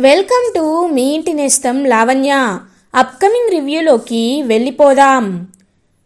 Welcome to me ఇంటి నేస్తం Lavanya. Upcoming రివ్యూలోకి వెళ్ళిపోదాం.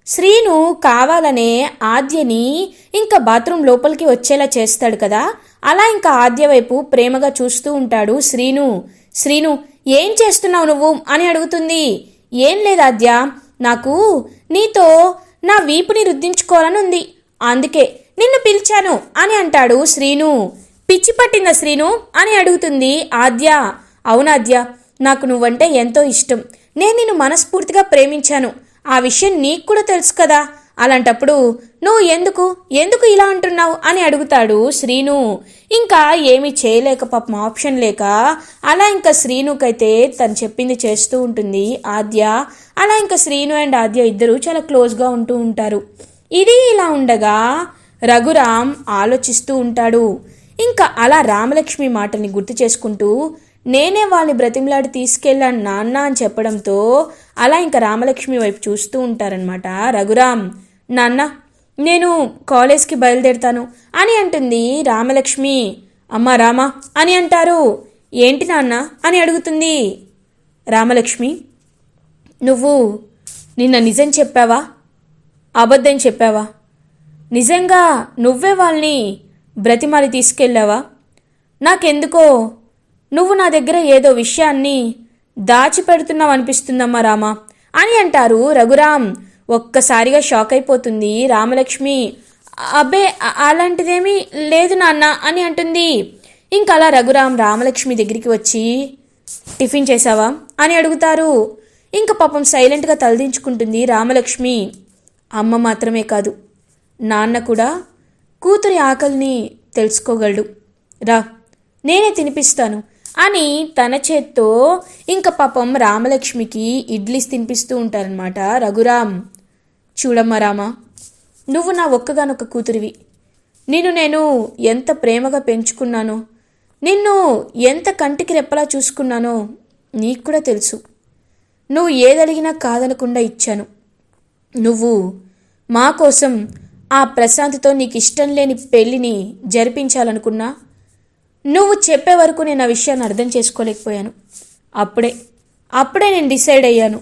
శ్రీను కావాలనే ఆద్యని ఇంకా బాత్రూమ్ లోపలికి వచ్చేలా చేస్తాడు కదా? అలా ఇంకా ఆద్య వైపు ప్రేమగా చూస్తూ ఉంటాడు శ్రీను. శ్రీను ఏం చేస్తున్నావు నువ్వు? అని అడుగుతుంది. ఏం లేదు ఆద్య. నాకు నీతో నా వీపుని రుద్దించుకోవాలని ఉంది. అందుకే నిన్ను పిలిచాను అని అంటాడు శ్రీను. పిచ్చి పట్టిందా శ్రీను? అని అడుగుతుంది ఆద్య. అవునాద్య నాకు నువ్వంటే ఎంతో ఇష్టం. నేను నిన్ను మనస్ఫూర్తిగా ప్రేమించాను. ఆ విషయం నీకు కూడా తెలుసు కదా. అలాంటప్పుడు నువ్వు ఎందుకు? ఎందుకు ఇలా అంటున్నావు? అని అడుగుతాడు శ్రీను. ఇంకా ఏమి చేయలేక పాపం ఆప్షన్ లేక అలా ఇంకా శ్రీనుకైతే తను చెప్పింది చేస్తూ ఉంటుంది ఆద్య. అలా ఇంకా శ్రీను అండ్ ఆద్య ఇద్దరు చాలా క్లోజ్గా ఉంటూ ఉంటారు. ఇది ఇలా ఉండగా రఘురామ్ ఆలోచిస్తూ ఉంటాడు. ఇంకా అలా రామలక్ష్మి మాటల్ని గుర్తు చేసుకుంటూ నేనే వాళ్ళని బ్రతిమలాడి తీసుకెళ్ళాను నాన్న అని చెప్పడంతో అలా ఇంకా రామలక్ష్మి వైపు చూస్తూ ఉంటారనమాట రఘురామ్ నాన్న నేను కాలేజ్కి బయలుదేరుతాను అని అంటుంది రామలక్ష్మి. అమ్మ రామా అని అంటారు. ఏంటి నాన్న అని అడుగుతుంది రామలక్ష్మి. నువ్వు నిన్న నిజం చెప్పావా? అబద్ధం చెప్పావా? నిజంగా నువ్వే వాళ్ళని బ్రతిమాలి తీసుకెళ్ళావా? నాకెందుకో నువ్వు నా దగ్గర ఏదో విషయాన్ని దాచిపెడుతున్నావనిపిస్తుందమ్మా రామా. అని అంటారు రఘురామ్ ఒక్కసారిగా షాక్ అయిపోతుంది రామలక్ష్మి. అబ్బే అలాంటిదేమీ లేదు నాన్న అని అంటుంది. ఇంకా అలా రామలక్ష్మి దగ్గరికి వచ్చి టిఫిన్ చేసావా అని అడుగుతారు. ఇంకా పాపం సైలెంట్గా తలదించుకుంటుంది రామలక్ష్మి. అమ్మ మాత్రమే కాదు నాన్న కూడా కూతురి ఆకలిని తెలుసుకోగలడు. రా నేనే తినిపిస్తాను. అని తన చేత్తో ఇంకా పాపం రామలక్ష్మికి ఇడ్లీస్ తినిపిస్తూ ఉంటారనమాట రఘురామ్ చూడమ్మా రామా నువ్వు నా ఒక్కగానొక్క కూతురివి. నిన్ను నేను ఎంత ప్రేమగా పెంచుకున్నానో నిన్ను ఎంత కంటికి రెప్పలా చూసుకున్నానో నీకు కూడా తెలుసు. నువ్వు ఏదడిగినా కాదనకుండా ఇచ్చాను. నువ్వు మా కోసం ఆ ప్రశాంతితో నీకు ఇష్టం లేని పెళ్ళిని జరిపించాలనుకున్నా నువ్వు చెప్పే వరకు నేను ఆ విషయాన్ని అర్థం చేసుకోలేకపోయాను. అప్పుడే అప్పుడే నేను డిసైడ్ అయ్యాను.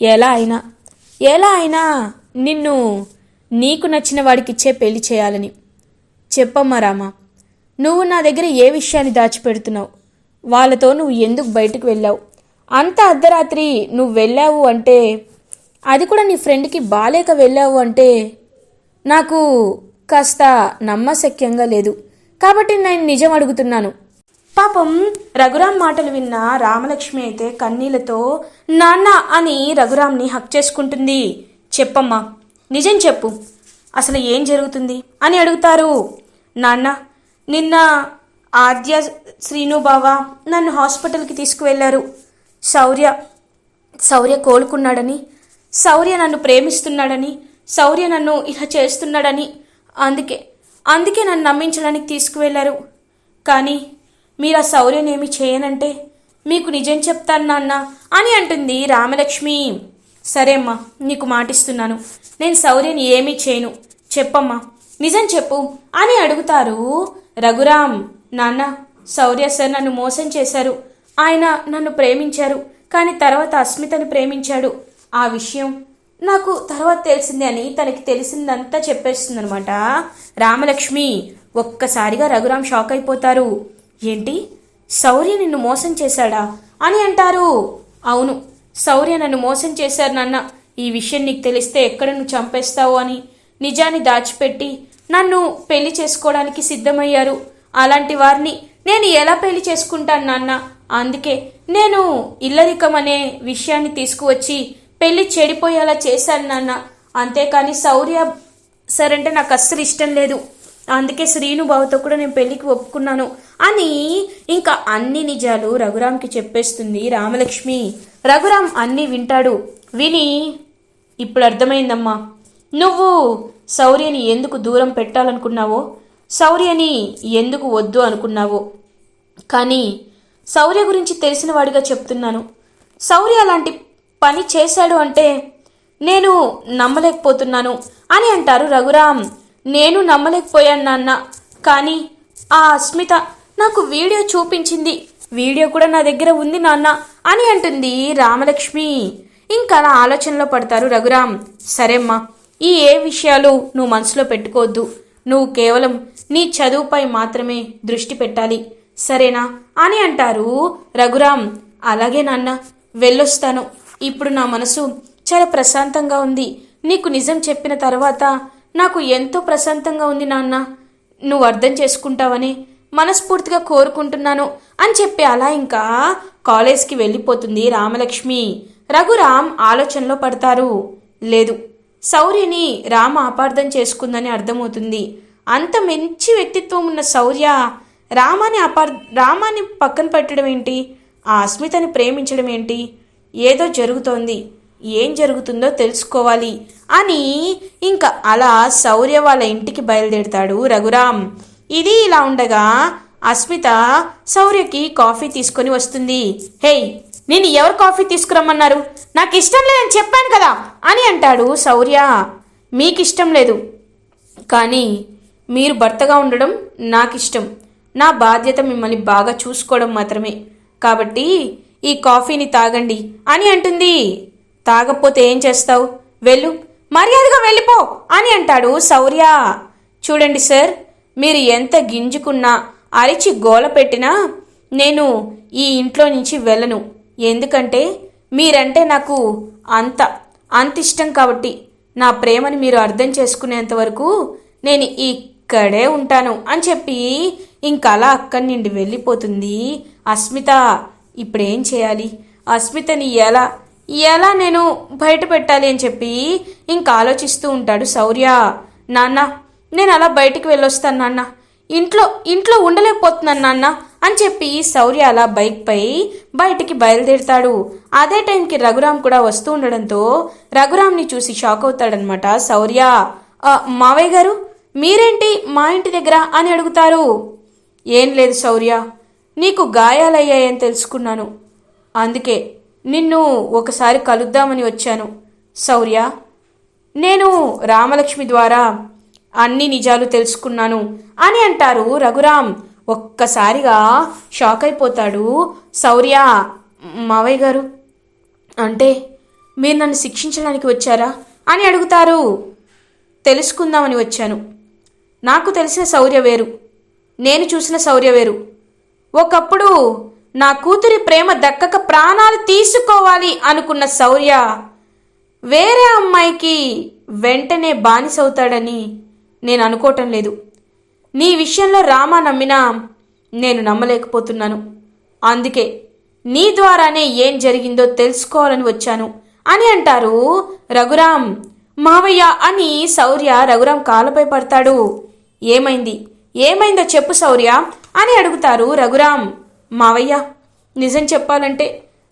ఎలా అయినా ఎలా అయినా నిన్ను నీకు నచ్చిన వాడికి ఇచ్చే పెళ్ళి చేయాలని. చెప్పమ్మా రామా నువ్వు నా దగ్గర ఏ విషయాన్ని దాచిపెడుతున్నావు? వాళ్ళతో నువ్వు ఎందుకు బయటకు వెళ్ళావు? అంత అర్ధరాత్రి నువ్వు వెళ్ళావు అంటే అది కూడా నీ ఫ్రెండ్కి బాలేక వెళ్ళావు అంటే నాకు కాస్త నమ్మశక్యంగా లేదు. కాబట్టి నేను నిజం అడుగుతున్నాను. పాపం రఘురాం మాటలు విన్న రామలక్ష్మి అయితే కన్నీళ్ళతో నాన్న అని రఘురాంని హక్ చేసుకుంటుంది. చెప్పమ్మా నిజం చెప్పు. అసలు ఏం జరుగుతుంది? అని అడుగుతారు. నాన్న నిన్న ఆద్య శ్రీను బావ నన్ను హాస్పిటల్కి తీసుకువెళ్ళారు. శౌర్య శౌర్య కోలుకున్నాడని శౌర్య నన్ను ప్రేమిస్తున్నాడని శౌర్య నన్ను ఇలా చేస్తున్నాడని అందుకే అందుకే నన్ను నమ్మించడానికి తీసుకువెళ్ళారు. కానీ మీరు ఆ శౌర్యనేమి చేయనంటే మీకు నిజం చెప్తాను నాన్న అని అంటుంది రామలక్ష్మి. సరే అమ్మా నీకు మాటిస్తున్నాను. నేను శౌర్యని ఏమీ చేయను. చెప్పమ్మా నిజం చెప్పు అని అడుగుతారు రఘురామ్. నాన్న శౌర్య సార్ నన్ను మోసం చేశారు. ఆయన నన్ను ప్రేమించారు. కానీ తర్వాత అస్మితను ప్రేమించాడు. ఆ విషయం నాకు తర్వాత తెలిసింది అని తనకి తెలిసిందంతా చెప్పేస్తుందనమాట రామలక్ష్మి ఒక్కసారిగా రఘురాం షాక్ అయిపోతారు. ఏంటి? శౌర్య నిన్ను మోసం చేశాడా? అని అంటారు. అవును శౌర్య నన్ను మోసం చేశారు నాన్న. ఈ విషయం నీకు తెలిస్తే ఎక్కడ నువ్వు చంపేస్తావు అని నిజాన్ని దాచిపెట్టి నన్ను పెళ్ళి చేసుకోవడానికి సిద్ధమయ్యారు. అలాంటి వారిని నేను ఎలా పెళ్ళి చేసుకుంటాను నాన్న? అందుకే నేను ఇల్లరికం అనే విషయాన్ని తీసుకువచ్చి పెళ్ళి చెడిపోయేలా చేశాను నాన్న. అంతేకాని శౌర్య సరే అంటే నాకు అస్సలు ఇష్టం లేదు. అందుకే శ్రీను బావతో కూడా నేను పెళ్ళికి ఒప్పుకున్నాను. అని ఇంకా అన్ని నిజాలు రఘురామ్కి చెప్పేస్తుంది రామలక్ష్మి. రఘురామ్ అన్నీ వింటాడు. విని ఇప్పుడు అర్థమైందమ్మా. నువ్వు శౌర్యని ఎందుకు దూరం పెట్టాలనుకున్నావో శౌర్యని ఎందుకు వద్దు అనుకున్నావో. కానీ శౌర్య గురించి తెలిసిన వాడిగా చెప్తున్నాను. శౌర్య అలాంటి పని చేశాడు అంటే నేను నమ్మలేకపోతున్నాను అని అంటారు రఘురామ్. నేను నమ్మలేకపోయాను నాన్న. కానీ ఆ అస్మిత నాకు వీడియో చూపించింది. వీడియో కూడా నా దగ్గర ఉంది నాన్న అని అంటుంది రామలక్ష్మి. ఇంకా అలా ఆలోచనలో పడతారు రఘురామ్. సరేమ్మా ఈ ఏ విషయాలు నువ్వు మనసులో పెట్టుకోవద్దు. నువ్వు కేవలం నీ చదువుపై మాత్రమే దృష్టి పెట్టాలి. సరేనా అని అంటారు రఘురామ్. అలాగే నాన్న వెళ్ళొస్తాను. ఇప్పుడు నా మనసు చాలా ప్రశాంతంగా ఉంది. నీకు నిజం చెప్పిన తర్వాత నాకు ఎంతో ప్రశాంతంగా ఉంది నాన్న. నువ్వు అర్థం చేసుకుంటావని మనస్ఫూర్తిగా కోరుకుంటున్నాను అని చెప్పి అలా ఇంకా కాలేజ్కి వెళ్ళిపోతుంది రామలక్ష్మి. రఘురామ్ ఆలోచనలో పడతారు. లేదు శౌర్యని రామ అపార్థం చేసుకుందని అర్థమవుతుంది. అంత మంచి వ్యక్తిత్వం ఉన్న శౌర్య రామాని అపార్ రామాని పక్కన పెట్టడం ఏంటి? ఆ అస్మితని ప్రేమించడం ఏంటి? ఏదో జరుగుతోంది. ఏం జరుగుతుందో తెలుసుకోవాలి అని ఇంకా అలా శౌర్య వాళ్ళ ఇంటికి బయలుదేరుతాడు రఘురామ్. ఇది ఇలా ఉండగా అస్మిత శౌర్యకి కాఫీ తీసుకొని వస్తుంది. హేయ్ నేను ఎవరు కాఫీ తీసుకురమ్మన్నారు? నాకు ఇష్టం లేదని చెప్పాను కదా అని అంటాడు శౌర్య. మీకు ఇష్టం లేదు. కానీ మీరు భర్తగా ఉండడం నాకు ఇష్టం నా బాధ్యత మిమ్మల్ని బాగా చూసుకోవడం మాత్రమే. కాబట్టి ఈ కాఫీని తాగండి అని అంటుంది. తాగకపోతే ఏం చేస్తావు? వెళ్ళు. మర్యాదగా వెళ్ళిపో అని అంటాడు శౌర్య. చూడండి సార్ మీరు ఎంత గింజుకున్నా అరిచి గోల పెట్టినా నేను ఈ ఇంట్లో నుంచి వెళ్ళను. ఎందుకంటే మీరంటే నాకు అంత అంత ఇష్టం కాబట్టి. నా ప్రేమని మీరు అర్థం చేసుకునేంత వరకు నేను ఇక్కడే ఉంటాను అని చెప్పి ఇంకలా అక్కడి నుండి వెళ్ళిపోతుంది అస్మిత. ఇప్పుడేం చేయాలి? అస్మితని ఎలా ఎలా నేను బయట పెట్టాలి అని చెప్పి ఇంకా ఆలోచిస్తూ ఉంటాడు శౌర్య. నాన్న నేను అలా బయటికి వెళ్ళొస్తాను నాన్న. ఇంట్లో ఇంట్లో ఉండలేకపోతున్నాను నాన్న అని చెప్పి శౌర్య అలా బైక్పై బయటికి బయలుదేరుతాడు. అదే టైంకి రఘురామ్ కూడా వస్తూ ఉండడంతో రఘురామ్ని చూసి షాక్ అవుతాడనమాట శౌర్య. మావయ్య గారు మీరేంటి మా ఇంటి దగ్గర? అని అడుగుతారు. ఏం లేదు శౌర్య నీకు గాయాలయ్యాయని తెలుసుకున్నాను. అందుకే నిన్ను ఒకసారి కలుద్దామని వచ్చాను. శౌర్య నేను రామలక్ష్మి ద్వారా అన్ని నిజాలు తెలుసుకున్నాను అని అంటారు రఘురామ్. ఒక్కసారిగా షాక్ అయిపోతాడు శౌర్య. మావయ్య గారు అంటే మీరు నన్ను శిక్షించడానికి వచ్చారా అని అడుగుతారు. తెలుసుకుందామని వచ్చాను. నాకు తెలిసిన శౌర్య వేరు. నేను చూసిన శౌర్య వేరు. ఒకప్పుడు నా కూతురి ప్రేమ దక్కక ప్రాణాలు తీసుకోవాలి అనుకున్న శౌర్య వేరే అమ్మాయికి వెంటనే బానిసవుతాడని నేను అనుకోవటం లేదు. నీ విషయంలో రామా నమ్మినా నేను నమ్మలేకపోతున్నాను. అందుకే నీ ద్వారానే ఏం జరిగిందో తెలుసుకోవాలని వచ్చాను అని అంటారు రఘురామ్. మావయ్య అని శౌర్య రఘురామ్ కాలపై పడతాడు. ఏమైంది? ఏమైందో చెప్పు శౌర్య. అని అడుగుతారు రఘురామ్ మావయ్య నిజం చెప్పాలంటే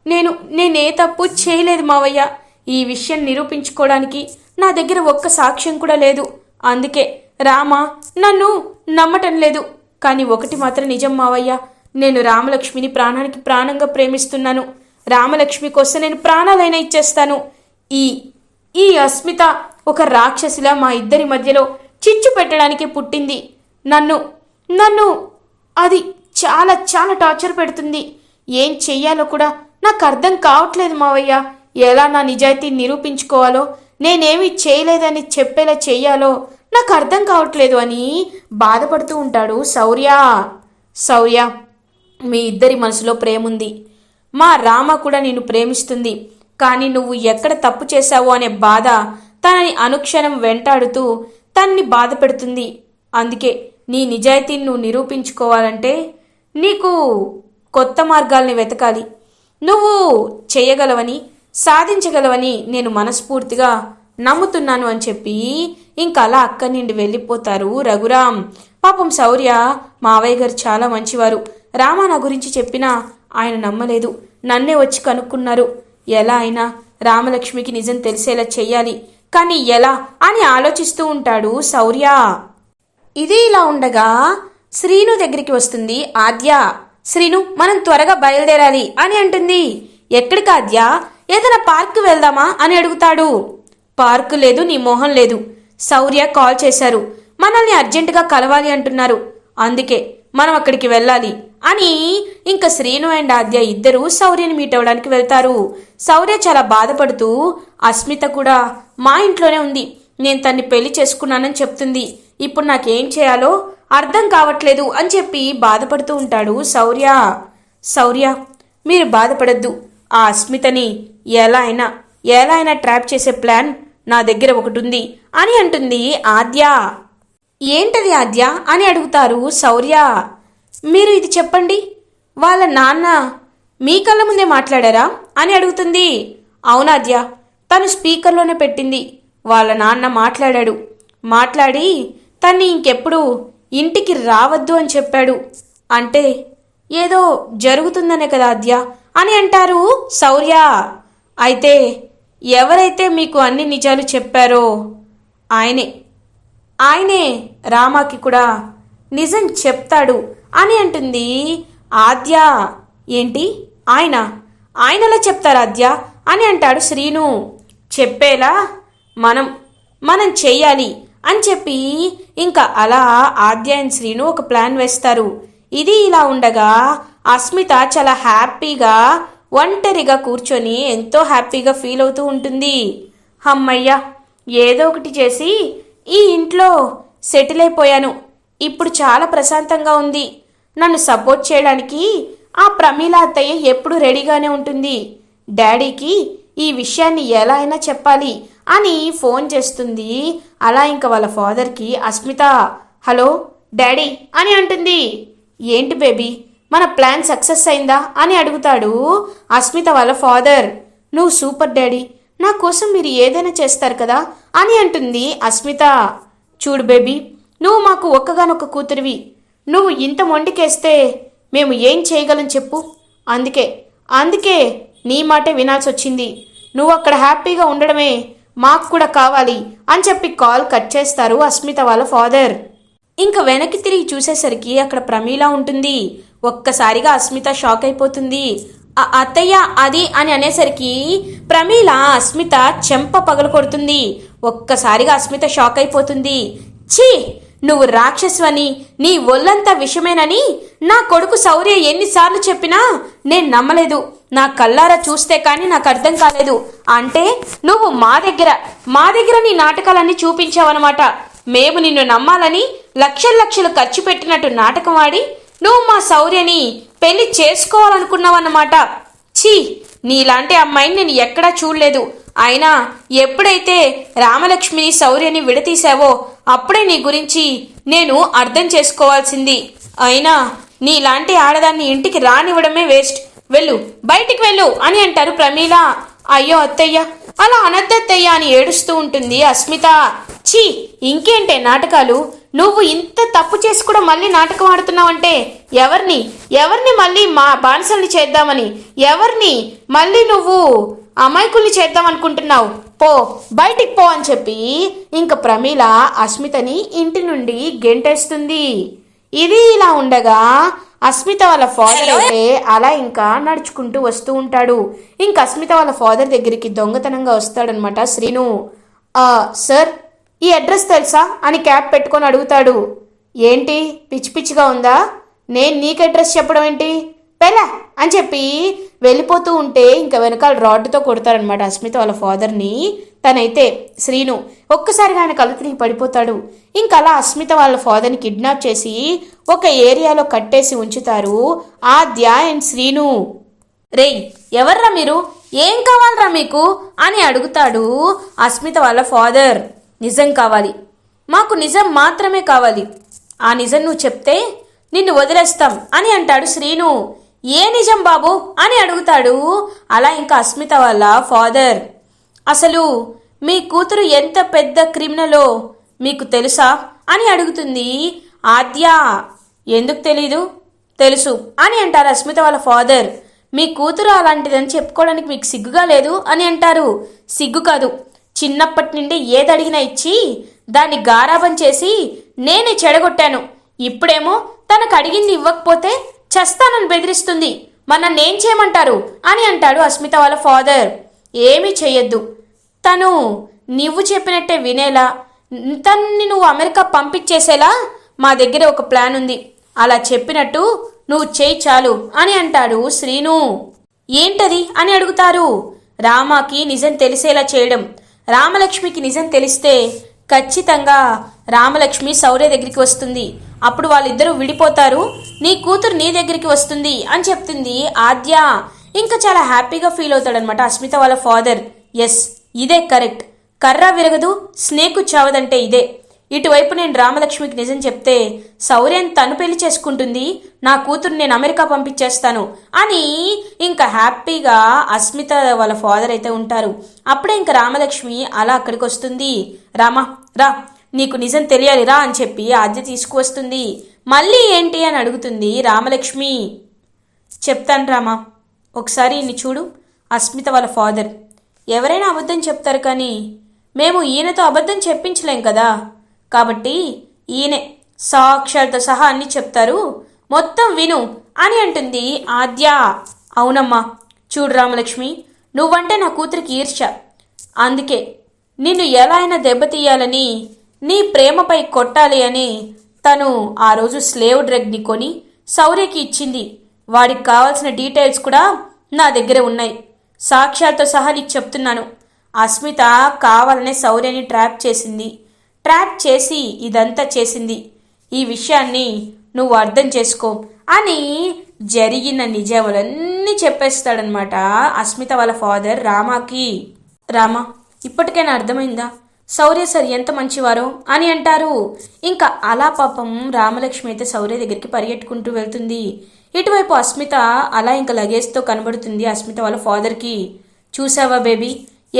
నేను నేనే తప్పు చేయలేదు మావయ్య. ఈ విషయం నిరూపించుకోవడానికి నా దగ్గర ఒక్క సాక్ష్యం కూడా లేదు. అందుకే రామ నన్ను నమ్మటం లేదు. కానీ ఒకటి మాత్రం నిజం మావయ్య నేను రామలక్ష్మిని ప్రాణానికి ప్రాణంగా ప్రేమిస్తున్నాను. రామలక్ష్మి కోసం నేను ప్రాణాలైనా ఇచ్చేస్తాను. ఈ ఈ అస్మిత ఒక రాక్షసిలా మా ఇద్దరి మధ్యలో చిచ్చు పెట్టడానికి పుట్టింది. నన్ను నన్ను అది చాలా చాలా టార్చర్ పెడుతుంది. ఏం చెయ్యాలో కూడా నాకు అర్థం కావట్లేదు మావయ్య. ఎలా నా నిజాయితీ నిరూపించుకోవాలో నేనేమి చేయలేదని చెప్పేలా చెయ్యాలో నాకు అర్థం కావట్లేదు అని బాధపడుతూ ఉంటాడు శౌర్య. శౌర్య మీ ఇద్దరి మనసులో ప్రేముంది. మా రామ కూడా నిన్ను ప్రేమిస్తుంది. కానీ నువ్వు ఎక్కడ తప్పు చేశావు అనే బాధ తనని అనుక్షణం వెంటాడుతూ తన్ని బాధ పెడుతుంది అందుకే నీ నిజాయితీని నువ్వు నిరూపించుకోవాలంటే నీకు కొత్త మార్గాల్ని వెతకాలి. నువ్వు చేయగలవని సాధించగలవని నేను మనస్ఫూర్తిగా నమ్ముతున్నాను అని చెప్పి ఇంకా అలా అక్కడి నుండి వెళ్ళిపోతారు రఘురామ్. పాపం శౌర్య మావయ్య గారు చాలా మంచివారు. రామ నా గురించి చెప్పినా ఆయన నమ్మలేదు. నన్నే వచ్చి కనుక్కున్నారు. ఎలా అయినా రామలక్ష్మికి నిజం తెలిసేలా చెయ్యాలి. కానీ ఎలా అని ఆలోచిస్తూ ఉంటాడు శౌర్య. ఇది ఇలా ఉండగా శ్రీను దగ్గరికి వస్తుంది. ఆద్య శ్రీను మనం త్వరగా బయలుదేరాలి అని అంటుంది. ఎక్కడికి ఆద్య? ఏదైనా పార్క్ వెళ్దామా అని అడుగుతాడు. పార్కు లేదు నీ మోహం లేదు. శౌర్య కాల్ చేశారు. మనల్ని అర్జెంటుగా కలవాలి అంటున్నారు. అందుకే మనం అక్కడికి వెళ్ళాలి అని ఇంకా శ్రీను అండ్ ఆద్య ఇద్దరు శౌర్యని మీట్ అవ్వడానికి వెళ్తారు. శౌర్య చాలా బాధపడుతూ అస్మిత కూడా మా ఇంట్లోనే ఉంది. నేను తన్ని పెళ్ళి చేసుకున్నానని చెప్తుంది. ఇప్పుడు నాకేం చేయాలో అర్థం కావట్లేదు అని చెప్పి బాధపడుతూ ఉంటాడు శౌర్య. శౌర్య మీరు బాధపడద్దు. ఆ అస్మితని ఎలా అయినా ఎలా అయినా ట్రాప్ చేసే ప్లాన్ నా దగ్గర ఒకటి ఉంది అని అంటుంది ఆద్య. ఏంటది ఆద్య అని అడుగుతారు శౌర్య. మీరు ఇది చెప్పండి. వాళ్ళ నాన్న మీ కళ్ళ ముందే మాట్లాడారా అని అడుగుతుంది. అవునాద్య తను స్పీకర్లోనే పెట్టింది. వాళ్ళ నాన్న మాట్లాడాడు. మాట్లాడి తన్ని ఇంకెప్పుడు ఇంటికి రావద్దు అని చెప్పాడు. అంటే ఏదో జరుగుతుందనే కదా అద్య అని అంటారు శౌర్య. అయితే ఎవరైతే మీకు అన్ని నిజాలు చెప్పారో ఆయనే. ఆయనే రామాకి కూడా నిజం చెప్తాడు అని అంటుంది ఆద్య. ఏంటి? ఆయన? ఆయనలా చెప్తారు ఆద్య? అని అంటాడు శ్రీను. చెప్పేలా మనం మనం చెయ్యాలి. అని చెప్పి ఇంకా అలా ఆద్య అండ్ శ్రీను ఒక ప్లాన్ వేస్తారు. ఇది ఇలా ఉండగా అస్మిత చాలా హ్యాపీగా ఒంటరిగా కూర్చొని ఎంతో హ్యాపీగా ఫీల్ అవుతూ ఉంటుంది. అమ్మయ్య ఏదో ఒకటి చేసి ఈ ఇంట్లో సెటిల్ అయిపోయాను. ఇప్పుడు చాలా ప్రశాంతంగా ఉంది. నన్ను సపోర్ట్ చేయడానికి ఆ ప్రమీల అత్తయ్య ఎప్పుడు రెడీగానే ఉంటుంది. డాడీకి ఈ విషయాన్ని ఎలా అయినా చెప్పాలి. అని ఫోన్ చేస్తుంది. అలా ఇంకా వాళ్ళ ఫాదర్కి అస్మిత హలో డాడీ అని అంటుంది. ఏంటి బేబీ మన ప్లాన్ సక్సెస్ అయిందా? అని అడుగుతాడు అస్మిత వాళ్ళ ఫాదర్. నువ్వు సూపర్ డాడీ నా కోసం మీరు ఏదైనా చేస్తారు కదా? అని అంటుంది అస్మిత. చూడు బేబీ నువ్వు మాకు ఒక్కగానొక్క కూతురివి. నువ్వు ఇంత మొండికేస్తే మేము ఏం చేయగలం చెప్పు. అందుకే అందుకే నీ మాటే వినాల్సి వచ్చింది నువ్వు అక్కడ హ్యాపీగా ఉండడమే మాకు కూడా కావాలి అని చెప్పి కాల్ కట్ చేస్తారు అస్మిత వాళ్ళ ఫాదర్. ఇంకా వెనక్కి తిరిగి చూసేసరికి అక్కడ ప్రమీల ఉంటుంది. ఒక్కసారిగా అస్మిత షాక్ అయిపోతుంది. అత్తయ్య అది అని అనేసరికి ప్రమీల అస్మిత చెంప పగలు కొడుతుంది. ఒక్కసారిగా అస్మిత షాక్ అయిపోతుంది. ఛీ నువ్వు రాక్షసువని నీ ఒళ్ళంతా విషమేనని? నా కొడుకు శౌర్య ఎన్నిసార్లు చెప్పినా నేను నమ్మలేదు. నా కల్లారా చూస్తే కానీ నాకు అర్థం కాలేదు. అంటే నువ్వు మా దగ్గర మా దగ్గర నీ నాటకాలన్నీ చూపించావన్నమాట. మేము నిన్ను నమ్మాలని లక్షల లక్షలు ఖర్చు పెట్టినట్టు నాటకం ఆడి నువ్వు మా శౌర్యని పెళ్ళి చేసుకోవాలనుకున్నావన్నమాట. ఛీ! నీలాంటి అమ్మాయిని నేను ఎక్కడా చూడలేదు. అయినా ఎప్పుడైతే రామలక్ష్మిని శౌర్యని విడతీశావో అప్పుడే నీ గురించి నేను అర్థం చేసుకోవాల్సింది. అయినా నీలాంటి ఆడదాన్ని ఇంటికి రానివ్వడమే వేస్ట్. వెళ్ళు బయటికి వెళ్ళు అని అంటారు ప్రమీల. అయ్యో అత్తయ్య అలా అనద్దత్తయ్య అని ఏడుస్తూ ఉంటుంది అస్మిత. ఛీ ఇంకేంటే నాటకాలు? నువ్వు ఇంత తప్పు చేసి కూడా మళ్ళీ నాటకం ఆడుతున్నావంటే ఎవరిని? ఎవరిని మళ్ళీ మా బానిసల్ని చేద్దామని? ఎవరిని? మళ్ళీ నువ్వు అమాయకుల్ని చేద్దాం అనుకుంటున్నావు పో బయటికి పో అని చెప్పి ఇంక ప్రమీల అస్మితని ఇంటి నుండి గెంటేస్తుంది. ఇది ఇలా ఉండగా అస్మిత వాళ్ళ ఫాదర్ అయితే అలా ఇంకా నడుచుకుంటూ వస్తూ ఉంటాడు. ఇంకా అస్మిత వాళ్ళ ఫాదర్ దగ్గరికి దొంగతనంగా వస్తాడనమాట. శ్రీను "ఆ, సార్ ఈ అడ్రస్ తెలుసా? అని క్యాప్ పెట్టుకొని అడుగుతాడు. ఏంటి? పిచ్చి పిచ్చిగా ఉందా? నేను నీకు అడ్రస్ చెప్పడం ఏంటి? పెళ్ళ అని చెప్పి వెళ్ళిపోతూ ఉంటే ఇంకా వెనకాల రాడ్డుతో కొడతారనమాట అస్మిత వాళ్ళ ఫాదర్ని. తనైతే శ్రీను ఒక్కసారిగా ఆయన కళ్ళు తిరిగి పడిపోతాడు. ఇంకా అలా అస్మిత వాళ్ళ ఫాదర్ని కిడ్నాప్ చేసి ఒక ఏరియాలో కట్టేసి ఉంచుతారు. ఆద్య అండ్ శ్రీను. రేయ్ ఎవర్రా మీరు? ఏం కావాలరా మీకు? అని అడుగుతాడు అస్మిత వాళ్ళ ఫాదర్. నిజం కావాలి. మాకు నిజం మాత్రమే కావాలి. ఆ నిజం నువ్వు చెప్తే నిన్ను వదిలేస్తాం అని అంటాడు శ్రీను. ఏ నిజం బాబు? అని అడుగుతాడు. అలా ఇంకా అస్మిత వాళ్ళ ఫాదర్. అసలు మీ కూతురు ఎంత పెద్ద క్రిమినలో మీకు తెలుసా? అని అడుగుతుంది. ఆద్య ఎందుకు తెలీదు? తెలుసు అని అంటారు అస్మిత వాళ్ళ ఫాదర్. మీ కూతురు అలాంటిదని చెప్పుకోవడానికి మీకు సిగ్గుగా లేదు? అని అంటారు. సిగ్గు కాదు. చిన్నప్పటి నుండి ఏది అడిగినా ఇచ్చి దాన్ని గారాబం చేసి నేనే చెడగొట్టాను. ఇప్పుడేమో తనకు అడిగింది ఇవ్వకపోతే చస్తానని బెదిరిస్తుంది. మరి చేయమంటారు? అని అంటాడు అస్మిత వాళ్ళ ఫాదర్. ఏమీ చెయ్యొద్దు. తను నువ్వు చెప్పినట్టే వినేలా? తన్ని నువ్వు అమెరికా పంపించేసేలా? మా దగ్గర ఒక ప్లాన్ ఉంది. అలా చెప్పినట్టు నువ్వు చేయి చాలు అని అంటాడు శ్రీను. ఏంటది? అని అడుగుతారు. రామాకి నిజం తెలిసేలా చేయడం. రామలక్ష్మికి నిజం తెలిస్తే ఖచ్చితంగా రామలక్ష్మి శౌర్య దగ్గరికి వస్తుంది. అప్పుడు వాళ్ళిద్దరూ విడిపోతారు. నీ కూతురు నీ దగ్గరికి వస్తుంది అని చెప్తుంది ఆద్య. ఇంకా చాలా హ్యాపీగా ఫీల్ అవుతాడనమాట అస్మిత వాళ్ళ ఫాదర్. ఎస్ ఇదే కరెక్ట్. కర్ర విరగదు స్నేకు చావదంటే ఇదే. ఇటువైపు నేను రామలక్ష్మికి నిజం చెప్తే సౌర్యన్ తను పెళ్ళి చేసుకుంటుంది నా కూతురు నేను అమెరికా పంపించేస్తాను అని ఇంకా హ్యాపీగా అస్మిత వాళ్ళ ఫాదర్ అయితే ఉంటారు. అప్పుడే ఇంకా రామలక్ష్మి అలా అక్కడికి వస్తుంది. రామా రా నీకు నిజం తెలియాలిరా అని చెప్పి ఆద్య తీసుకువస్తుంది. మళ్ళీ ఏంటి అని అడుగుతుంది రామలక్ష్మి. చెప్తాను రామా ఒకసారి ఇన్ని చూడు అస్మిత వాళ్ళ ఫాదర్. ఎవరైనా అబద్ధం చెప్తారు కానీ మేము ఈయనతో అబద్ధం చెప్పించలేం కదా. కాబట్టి ఈయనే సాక్షాలతో సహా అన్ని చెప్తారు. మొత్తం విను అని అంటుంది ఆద్య. అవునమ్మా చూడు రామలక్ష్మి నువ్వంటే నా కూతురికి ఈర్ష అందుకే నిన్ను ఎలా అయినా దెబ్బతీయాలని నీ ప్రేమపై కొట్టాలి అని తను ఆ రోజు స్లేవ్ డ్రగ్ని కొని శౌర్యకి ఇచ్చింది. వాడికి కావాల్సిన డీటెయిల్స్ కూడా నా దగ్గర ఉన్నాయి. సాక్ష్యాలతో సహా నీకు చెప్తున్నాను. అస్మిత కావాలనే సౌర్యని ట్రాప్ చేసింది. ట్రాప్ చేసి ఇదంతా చేసింది. ఈ విషయాన్ని నువ్వు అర్థం చేసుకో అని జరిగిన నిజాములన్నీ చెప్పేస్తాడనమాట అస్మిత వాళ్ళ ఫాదర్ రామాకి. రామా ఇప్పటికైనా అర్థమైందా? శౌర్య సార్ ఎంత మంచివారో అని అంటారు. ఇంకా అలా పాపం రామలక్ష్మి అయితే శౌర్య దగ్గరికి పరిగెట్టుకుంటూ వెళ్తుంది. ఇటువైపు అస్మిత అలా ఇంకా లగేజ్తో కనబడుతుంది అస్మిత వాళ్ళ ఫాదర్కి. చూసావా బేబీ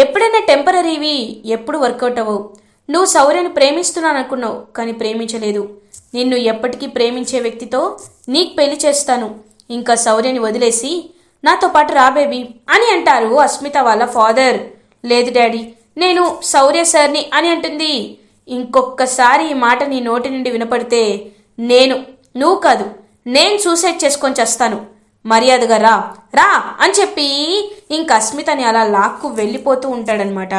ఎప్పుడైనా టెంపరీవి ఎప్పుడు వర్కౌట్ అవ్వవు. నువ్వు శౌర్యని ప్రేమిస్తున్నాను అనుకున్నావు కానీ ప్రేమించలేదు. నిన్ను ఎప్పటికీ ప్రేమించే వ్యక్తితో నీకు పెళ్ళి చేస్తాను. ఇంకా శౌర్యని వదిలేసి నాతో పాటు రా బేబీ అని అంటారు అస్మిత వాళ్ళ ఫాదర్. లేదు డాడీ నేను శౌర్య సార్ని అని అంటుంది. ఇంకొక్కసారి ఈ మాట నీ నోటి నుండి వినపడితే నేను నువ్వు కాదు నేను సూసైడ్ చేసుకొని చేస్తాను. మర్యాదగా రా రా అని చెప్పి ఇంక అస్మితని అలా లాక్కు వెళ్ళిపోతూ ఉంటాడనమాట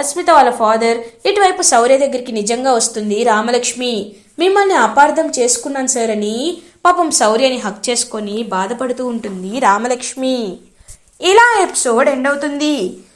అస్మిత వాళ్ళ ఫాదర్ ఇటువైపు శౌర్య దగ్గరికి నిజంగా వస్తుంది రామలక్ష్మి మిమ్మల్ని అపార్థం చేసుకున్నాను సార్ అని పాపం శౌర్యని హక్ చేసుకొని బాధపడుతూ ఉంటుంది రామలక్ష్మి. ఇలా ఎపిసోడ్ ఎండ్ అవుతుంది.